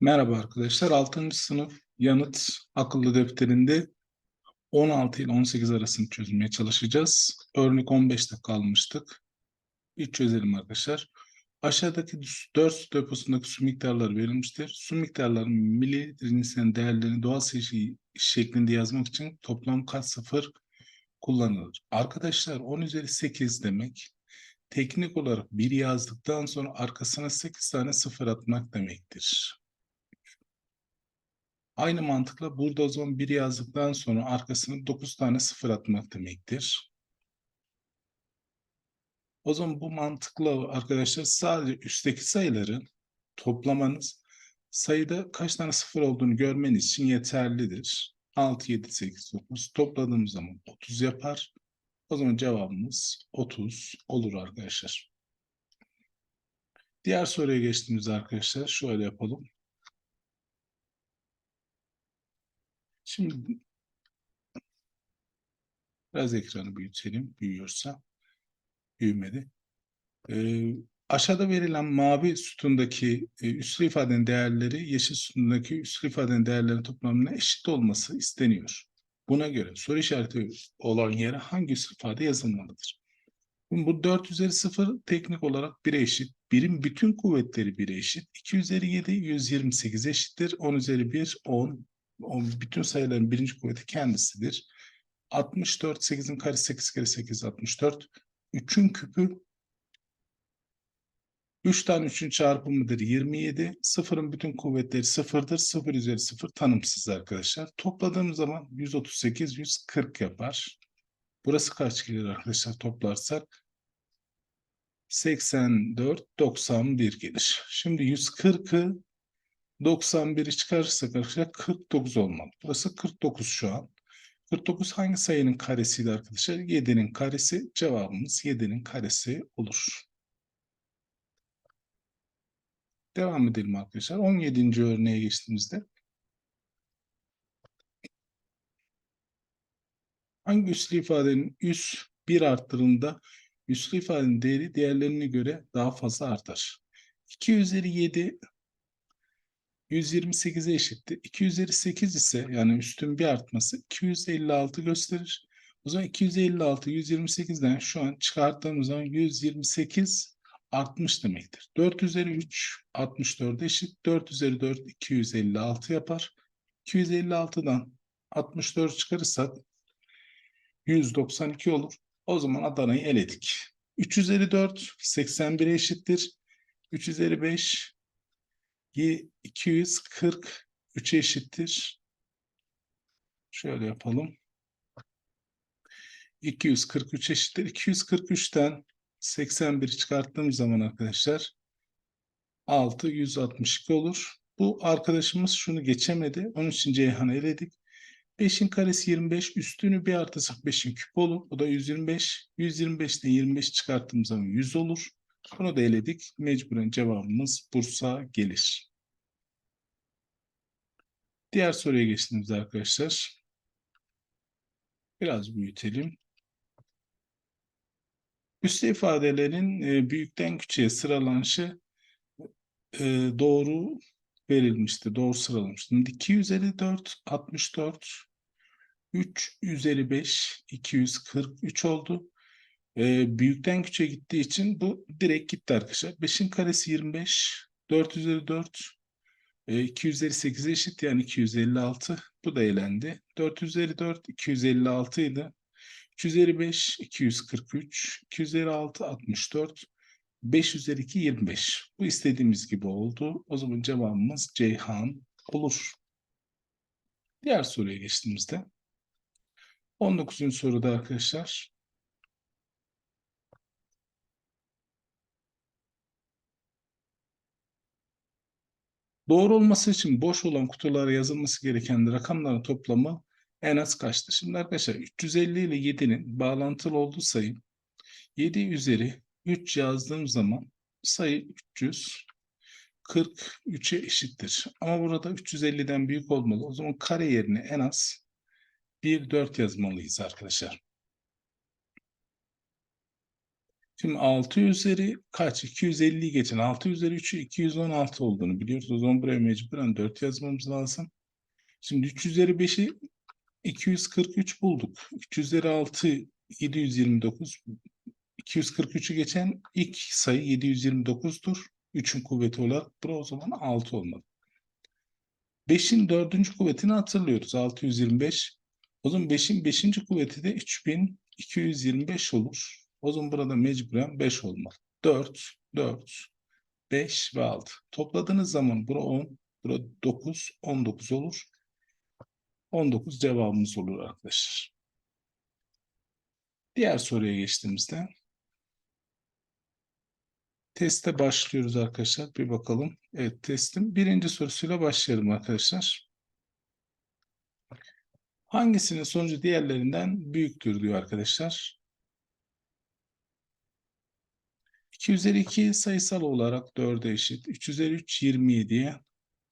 Merhaba arkadaşlar. 6. sınıf yanıt akıllı defterinde 16 ile 18 arasını çözmeye çalışacağız. Örnek 15'te kalmıştık. Bir çözelim arkadaşlar. Aşağıdaki 4 su deposundaki su miktarları verilmiştir. Su miktarlarının mililitre cinsinden değerlerini doğal sayı şeklinde yazmak için toplam kaç sıfır kullanılır? Arkadaşlar 10 üzeri 8 demek. Teknik olarak 1 yazdıktan sonra arkasına 8 tane sıfır atmak demektir. Aynı mantıkla zaman 1 yazdıktan sonra arkasına 9 tane sıfır atmak demektir. O zaman bu mantıkla arkadaşlar sadece üstteki sayıları toplamanız sayıda kaç tane sıfır olduğunu görmeniz için yeterlidir. 6, 7, 8, 9 topladığımız zaman 30 yapar. O zaman cevabımız 30 olur arkadaşlar. Diğer soruya geçtiğimizde arkadaşlar şöyle yapalım. Şimdi biraz ekranı büyütelim. Büyüyorsa büyümedi. Ee, aşağıda verilen mavi sütundaki e, üslü ifadenin değerleri yeşil sütundaki üslü ifadenin değerlerinin toplamına eşit olması isteniyor. Buna göre soru işareti olan yere hangi üslü ifade yazılmalıdır? Şimdi bu 4 üzeri 0 teknik olarak 1'e eşit. Birim bütün kuvvetleri 1'e eşit. 2 üzeri 7 128 eşittir. 10 üzeri 1 10 o bütün sayıların birinci kuvveti kendisidir. 64, 8'in karesi 8 kere 8, 64. 3'ün küpü 3 tane 3'ün çarpımıdır 27. Sıfırın bütün kuvvetleri sıfırdır. 0 üzeri 0 tanımsız arkadaşlar. Topladığımız zaman 138, 140 yapar. Burası kaç gelir arkadaşlar toplarsak? 84, 91 gelir. Şimdi 140'ı 91'i çıkarırsak arkadaşlar 49 olmalı. Burası 49 şu an. 49 hangi sayının karesiydi arkadaşlar? 7'nin karesi. Cevabımız 7'nin karesi olur. Devam edelim arkadaşlar. 17. örneğe geçtiğimizde. Hangi üslü ifadenin üs 1 arttırımında üslü ifadenin değeri diğerlerine göre daha fazla artar? 2 üzeri 7 128'e eşittir. 2 üzeri 8 ise yani üstün bir artması 256 gösterir. O zaman 256 128'den şu an çıkarttığımız zaman 128 artmış demektir. 4 üzeri 3 64 eşit. 4 üzeri 4 256 yapar. 256'dan 64 çıkarırsak 192 olur. O zaman Adana'yı eledik. 3 üzeri 4 81'e eşittir. 3 üzeri 5 243 eşittir. Şöyle yapalım. 243 eşittir. 243'ten 81 çıkarttığım zaman arkadaşlar 6 162 olur. Bu arkadaşımız şunu geçemedi. Onun için Ceyhan'ı eledik. 5'in karesi 25. Üstünü bir artırsak 5'in küp olur. O da 125. 125'ten 25 çıkarttığımız zaman 100 olur. Bunu da eledik. Mecburen cevabımız Bursa gelir. Diğer soruya geçtiğimizde arkadaşlar. Biraz büyütelim. Üste ifadelerin e, büyükten küçüğe sıralanışı e, doğru verilmiştir. Doğru sıralamıştır. 2 üzeri 4, 64. 3 üzeri 5, 243 oldu. E, büyükten küçüğe gittiği için bu direkt gitti arkadaşlar. 5'in karesi 25, 4 üzeri 4, e, 2 üzeri 8'e eşit yani 256. Bu da elendi. 4 üzeri 4, 256 idi. 3 üzeri 5, 243. 2 üzeri 6, 64. 5 üzeri 2, 25. Bu istediğimiz gibi oldu. O zaman cevabımız Ceyhan olur. Diğer soruya geçtiğimizde. 19. soruda arkadaşlar. Doğru olması için boş olan kutulara yazılması gereken rakamların toplamı en az kaçtır? Şimdi arkadaşlar 350 ile 7'nin bağlantılı olduğu sayı 7 üzeri 3 yazdığım zaman sayı 343'e eşittir. Ama burada 350'den büyük olmalı. O zaman kare yerine en az 1, 4 yazmalıyız arkadaşlar. Şimdi 6 üzeri kaç? 250'yi geçen 6 üzeri 3'ü 216 olduğunu biliyoruz. O zaman buraya mecburen 4 yazmamız lazım. Şimdi 3 üzeri 5'i 243 bulduk. 3 üzeri 6 729. 243'ü geçen ilk sayı 729'dur. 3'ün kuvveti olarak bura o zaman 6 olmalı. 5'in 4. kuvvetini hatırlıyoruz. 625. O zaman 5'in 5. kuvveti de 3225 olur. O zaman burada mecburen 5 olmalı. 4, 4, 5 ve 6. Topladığınız zaman bura 10, bura 9, 19 olur. 19 cevabımız olur arkadaşlar. Diğer soruya geçtiğimizde teste başlıyoruz arkadaşlar. Bir bakalım. Evet testin birinci sorusuyla başlayalım arkadaşlar. Hangisinin sonucu diğerlerinden büyüktür diyor arkadaşlar. 2 üzeri 2 sayısal olarak 4'e eşit. 3 üzeri 3 27'ye.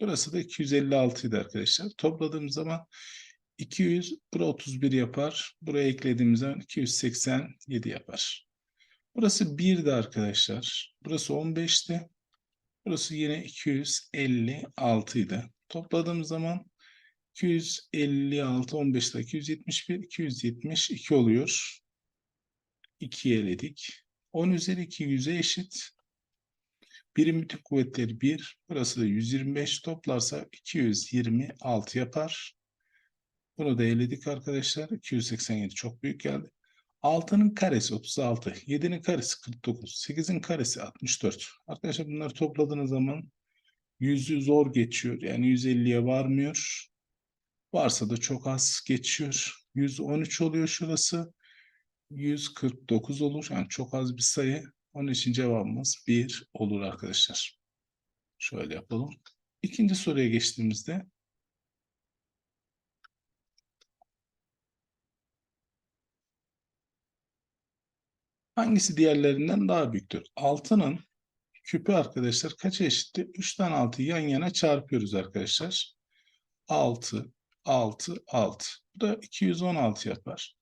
Burası da 256 idi arkadaşlar. Topladığımız zaman 200, bura 31 yapar. Buraya eklediğimiz zaman 287 yapar. Burası 1'di arkadaşlar. Burası 15'ti. Burası yine 256 idi. Topladığımız zaman 256, 15 ile 271, 272 oluyor. 2'yi eledik. 10 üzeri 2 100'e eşit. Birim bütün kuvvetleri 1. Burası da 125 toplarsa 226 yapar. Bunu da eledik arkadaşlar. 287 çok büyük geldi. 6'nın karesi 36. 7'nin karesi 49. 8'in karesi 64. Arkadaşlar bunları topladığınız zaman 100'ü zor geçiyor. Yani 150'ye varmıyor. Varsa da çok az geçiyor. 113 oluyor şurası. 149 olur. Yani çok az bir sayı. Onun için cevabımız 1 olur arkadaşlar. Şöyle yapalım. İkinci soruya geçtiğimizde hangisi diğerlerinden daha büyüktür? 6'nın küpü arkadaşlar kaça eşitti? 3 tane 6'yı yan yana çarpıyoruz arkadaşlar. 6, 6, 6. Bu da 216 yapar.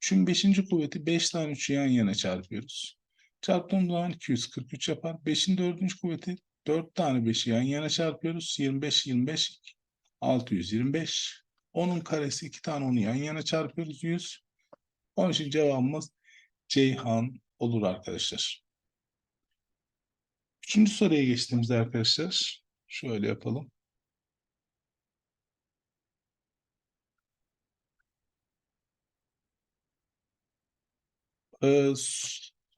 3'ün 5. kuvveti 5 tane 3'ü yan yana çarpıyoruz. Çarptığım zaman 243 yapar. 5'in 4. kuvveti 4 tane 5'i yan yana çarpıyoruz. 25, 25, 625. 10'un karesi 2 tane onu yan yana çarpıyoruz. 100. Onun için cevabımız Ceyhan olur arkadaşlar. Üçüncü soruya geçtiğimizde arkadaşlar şöyle yapalım. Ee,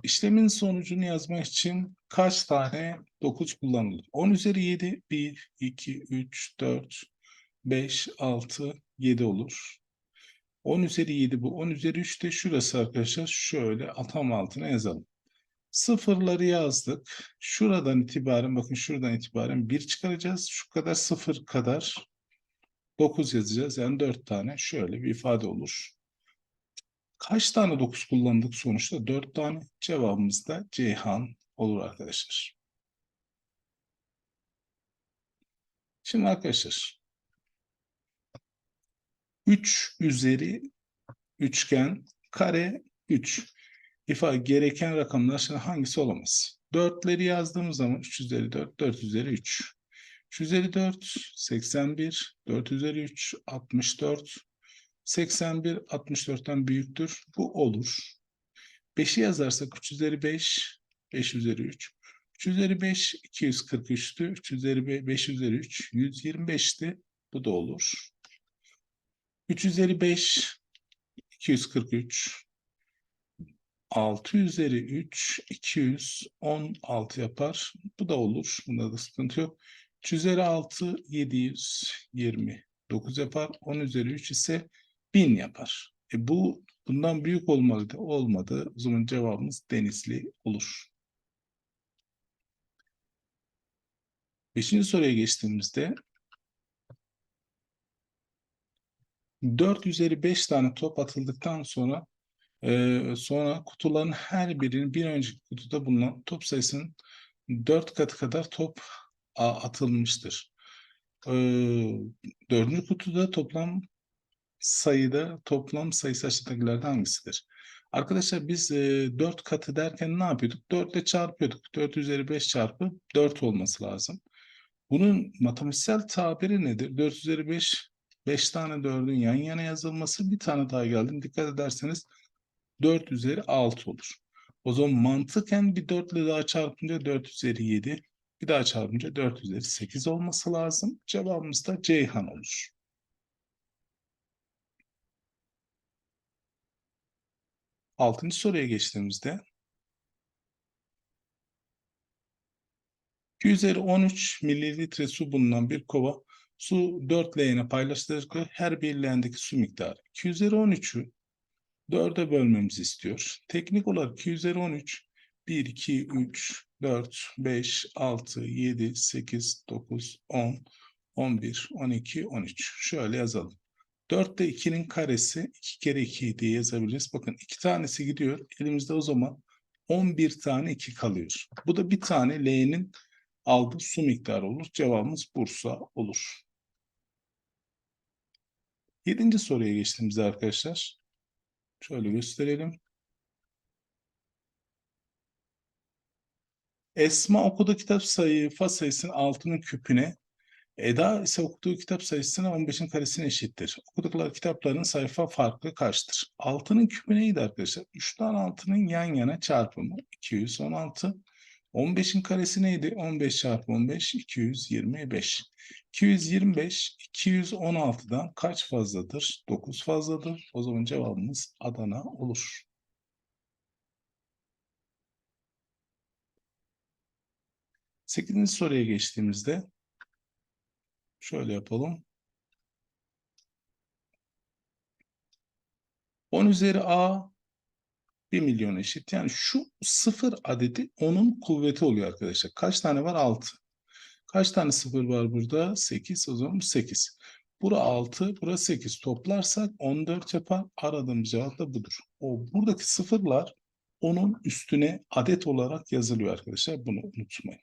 işlemin sonucunu yazmak için kaç tane 9 kullanılır? 10 üzeri 7, 1, 2, 3, 4, 5, 6, 7 olur. 10 üzeri 7 bu. 10 üzeri 3 de şurası arkadaşlar. Şöyle atam altına yazalım. Sıfırları yazdık. Şuradan itibaren bakın şuradan itibaren 1 çıkaracağız. Şu kadar sıfır kadar 9 yazacağız. Yani 4 tane şöyle bir ifade olur. Kaç tane 9 kullandık sonuçta? 4 tane. Cevabımız da Ceyhan olur arkadaşlar. Şimdi arkadaşlar 3 üzeri üçgen kare 3 ifade gereken rakamlar şimdi hangisi olamaz? 4'leri yazdığımız zaman 3 üzeri 4, 4 üzeri 3. 3 üzeri 4, 81, 4 üzeri 3, 64, 81 64'ten büyüktür. Bu olur. 5'i yazarsak 3 üzeri 5, 5 üzeri 3. 3 üzeri 5 243'tü. 3 üzeri 5 üzeri 3 125'ti. Bu da olur. 3 üzeri 5 243. 6 üzeri 3 216 yapar. Bu da olur. Bunda da sıkıntı yok. 3 üzeri 6 729 yapar. 10 üzeri 3 ise 1000 yapar. E bu bundan büyük olmadı. Olmadı. O zaman cevabımız Denizli olur. Beşinci soruya geçtiğimizde 4 üzeri 5 tane top atıldıktan sonra e, sonra kutuların her birinin bir önceki kutuda bulunan top sayısının 4 katı kadar top atılmıştır. E, dördüncü kutuda toplam sayıda toplam sayısı aşağıdakilerden hangisidir? Arkadaşlar biz e, 4 katı derken ne yapıyorduk? 4 ile çarpıyorduk. 4 üzeri 5 çarpı 4 olması lazım. Bunun matematiksel tabiri nedir? 4 üzeri 5, 5 tane 4'ün yan yana yazılması. Bir tane daha geldim. Dikkat ederseniz 4 üzeri 6 olur. O zaman mantıken bir 4 ile daha çarpınca 4 üzeri 7. Bir daha çarpınca 4 üzeri 8 olması lazım. Cevabımız da Ceyhan olur. Altıncı soruya geçtiğimizde 2 üzeri 13 mililitre su bulunan bir kova su 4 leğene paylaştırılırken her bir leğendeki su miktarı 2 üzeri 13'ü 4'e bölmemizi istiyor. Teknik olarak 2 üzeri 13 1, 2, 3, 4, 5, 6, 7, 8, 9, 10, 11, 12, 13. Şöyle yazalım. 4 de 2'nin karesi 2 kere 2 diye yazabiliriz. Bakın 2 tanesi gidiyor. Elimizde o zaman 11 tane 2 kalıyor. Bu da bir tane L'nin aldığı su miktarı olur. Cevabımız Bursa olur. Yedinci soruya geçtiğimizde arkadaşlar. Şöyle gösterelim. Esma okuduğu kitap sayfa sayısının altının küpüne, Eda ise okuduğu kitap sayısına 15'in karesine eşittir. Okudukları kitapların sayfa farkı kaçtır? Altının küpü neydi arkadaşlar? 3 tane altının yan yana çarpımı 216. 15'in karesi neydi? 15 çarpı 15 225. 225 216'dan kaç fazladır? 9 fazladır. O zaman cevabımız Adana olur. Sekizinci soruya geçtiğimizde şöyle yapalım. 10 üzeri A 1 milyon eşit. Yani şu sıfır adedi onun kuvveti oluyor arkadaşlar. Kaç tane var? 6. Kaç tane sıfır var burada? 8. O zaman 8. Bura 6, bura 8. Toplarsak 14 yapar. Aradığımız cevap da budur. O buradaki sıfırlar onun üstüne adet olarak yazılıyor arkadaşlar. Bunu unutmayın.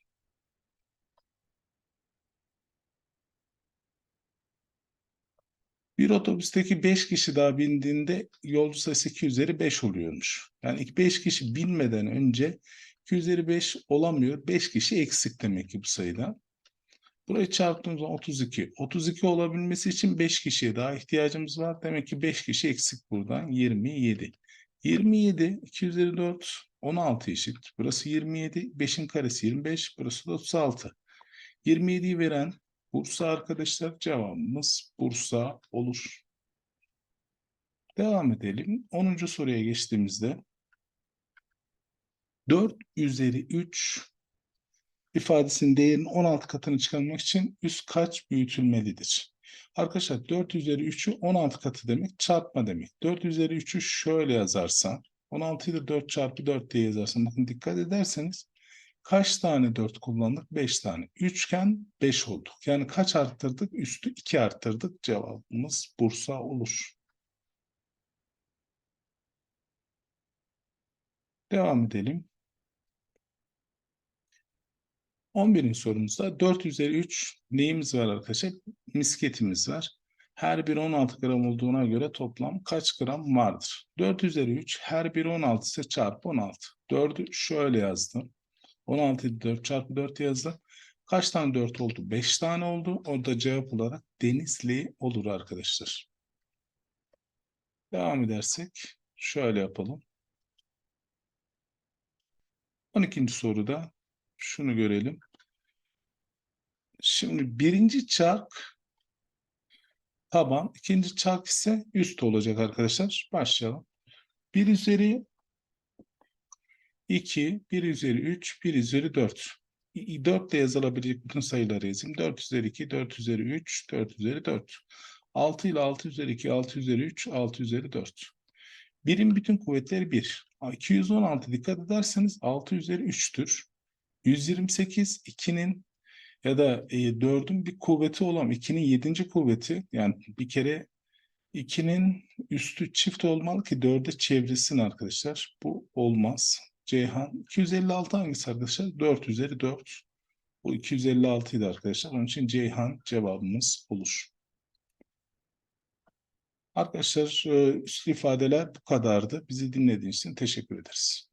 Bir otobüsteki 5 kişi daha bindiğinde yolcu sayısı 2 üzeri 5 oluyormuş. Yani ilk 5 kişi binmeden önce 2 üzeri 5 olamıyor. 5 kişi eksik demek ki bu sayıdan. Burayı çarptığımız zaman 32. 32 olabilmesi için 5 kişiye daha ihtiyacımız var. Demek ki 5 kişi eksik buradan. 27. 27, 2 üzeri 4, 16 eşit. Burası 27, 5'in karesi 25, burası da 36. 27'yi veren Bursa arkadaşlar cevabımız Bursa olur. Devam edelim. 10. soruya geçtiğimizde 4 üzeri 3 ifadesinin değerinin 16 katını çıkarmak için üst kaç büyütülmelidir? Arkadaşlar 4 üzeri 3'ü 16 katı demek çarpma demek. 4 üzeri 3'ü şöyle yazarsan 16'yı da 4 çarpı 4 diye yazarsan bakın dikkat ederseniz Kaç tane 4 kullandık? 5 tane. Üçgen 5 olduk. Yani kaç arttırdık? Üstü 2 arttırdık. Cevabımız Bursa olur. Devam edelim. 11. sorumuzda 4 üzeri 3 neyimiz var arkadaşlar? Misketimiz var. Her biri 16 gram olduğuna göre toplam kaç gram vardır? 4 üzeri 3 her biri 16 ise çarpı 16. 4'ü şöyle yazdım. 16'yı 4 çarpı 4 yazdı. Kaç tane 4 oldu? 5 tane oldu. Orada cevap olarak Denizli olur arkadaşlar. Devam edersek şöyle yapalım. 12. soruda şunu görelim. Şimdi birinci çark taban, ikinci çark ise üst olacak arkadaşlar. Başlayalım. 1 üzeri 2, 1 üzeri 3, 1 üzeri 4. 4 de yazılabilecek bütün sayıları yazayım. 4 üzeri 2, 4 üzeri 3, 4 üzeri 4. 6 ile 6 üzeri 2, 6 üzeri 3, 6 üzeri 4. Birin bütün kuvvetleri 1. 216 dikkat ederseniz 6 üzeri 3'tür. 128 2'nin ya da e, 4'ün bir kuvveti olan 2'nin 7. kuvveti yani bir kere 2'nin üstü çift olmalı ki 4'e çevrilsin arkadaşlar. Bu olmaz. Ceyhan. 256 hangisi arkadaşlar? 4 üzeri 4. Bu 256 idi arkadaşlar. Onun için Ceyhan cevabımız olur. Arkadaşlar e, üslü ifadeler bu kadardı. Bizi dinlediğiniz için teşekkür ederiz.